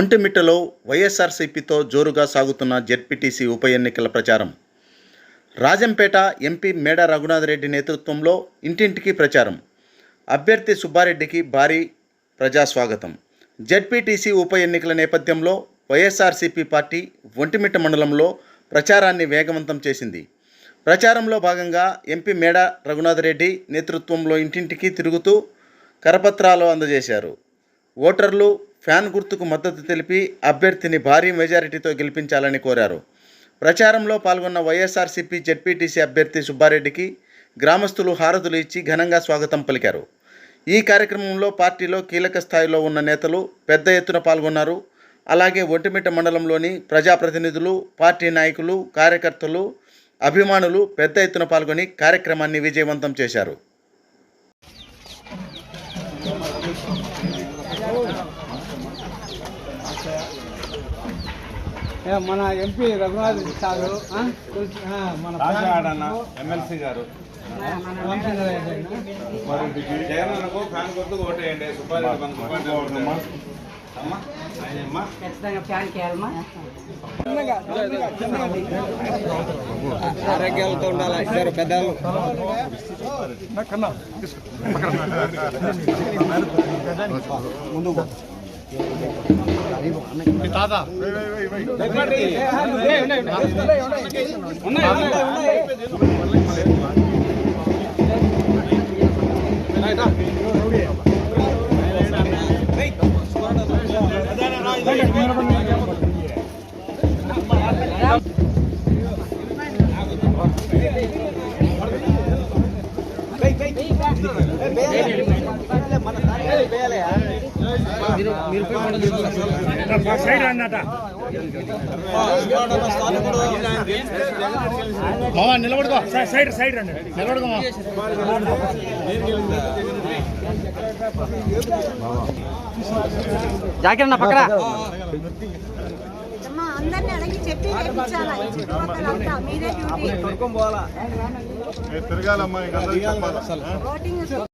ఒంటిమిట్టలో వైఎస్ఆర్సీపీతో జోరుగా సాగుతున్న జెడ్పీటీసీ ఉప ఎన్నికల ప్రచారం. రాజంపేట ఎంపీ మేడ రఘునాథరెడ్డి నేతృత్వంలో ఇంటింటికి ప్రచారం. అభ్యర్థి సుబ్బారెడ్డికి భారీ ప్రజాస్వాగతం. జెడ్పీటీసీ ఉప ఎన్నికల నేపథ్యంలో వైఎస్ఆర్సీపీ పార్టీ ఒంటిమిట్ట మండలంలో ప్రచారాన్ని వేగవంతం చేసింది. ప్రచారంలో భాగంగా ఎంపీ మేడ రఘునాథరెడ్డి నేతృత్వంలో ఇంటింటికి తిరుగుతూ కరపత్రాలు అందజేశారు. ఓటర్లు ఫ్యాన్ గుర్తుకు మద్దతు తెలిపి అభ్యర్థిని భారీ మెజారిటీతో గెలిపించాలని కోరారు. ప్రచారంలో పాల్గొన్న వైఎస్ఆర్సీపీ జెడ్పీటీసీ అభ్యర్థి సుబ్బారెడ్డికి గ్రామస్తులు హారతులు ఇచ్చి ఘనంగా స్వాగతం పలికారు. ఈ కార్యక్రమంలో పార్టీలో కీలక స్థాయిలో ఉన్న నేతలు పెద్ద ఎత్తున పాల్గొన్నారు. అలాగే ఒంటిమిట్ట మండలంలోని ప్రజాప్రతినిధులు పార్టీ నాయకులు కార్యకర్తలు అభిమానులు పెద్ద ఎత్తున పాల్గొని కార్యక్రమాన్ని విజయవంతం చేశారు. మన ఎంపీ రఘునాథ్ సారు మన ఎమ్మెల్సీ గారు వంశీధర్ జగన్ అన్నకు ఫ్యాన్ గుర్తుకు ఓటేయండి సుబ్బారెడ్డి బంధు సుబ్బారెడ్డి ఓటేయండి. అమ్మా ఆయనమ్మా ఖచ్చితంగా ఫ్యాన్ చేయాలమ్మా ఆరోగ్యాలతో ఉండాలి ఇద్దరు పెద్దలు జాకిరన్న పక్కన. అందరిని అడిగి చెప్పి చుట్టుపక్కలంతా మీరే డ్యూటీ. తిరగాలమ్మా ఓటింగ్